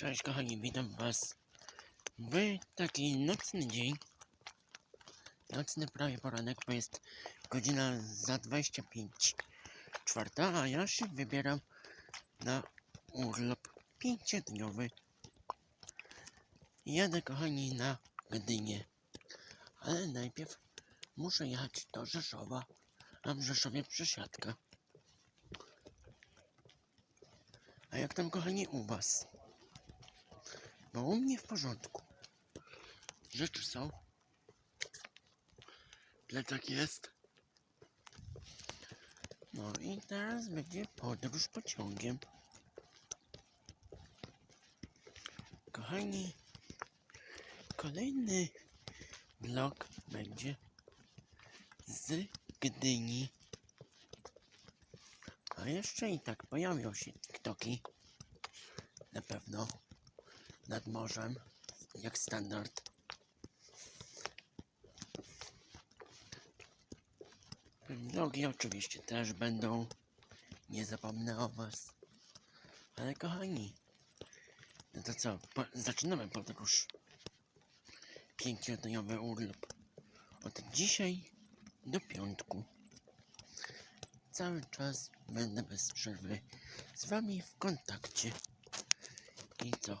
Cześć kochani, witam was w taki nocny dzień. Nocny prawie poranek, bo jest godzina za 25 czwarta, a ja się wybieram na urlop pięciodniowy. Jadę kochani na Gdynię, ale najpierw muszę jechać do Rzeszowa, a w Rzeszowie przesiadka. A jak tam kochani u was? Bo u mnie w porządku. Rzeczy są. Plecak jest. No i teraz będzie podróż pociągiem. Kochani, kolejny vlog będzie z Gdyni. A jeszcze i tak pojawią się TikToki. Na pewno nad morzem, jak standard. Vlogi oczywiście też będą. Nie zapomnę o Was. Ale kochani, no to co, po, zaczynamy podróż. Pięciodniowy urlop. Od dzisiaj do piątku. Cały czas będę bez przerwy z Wami w kontakcie. I co?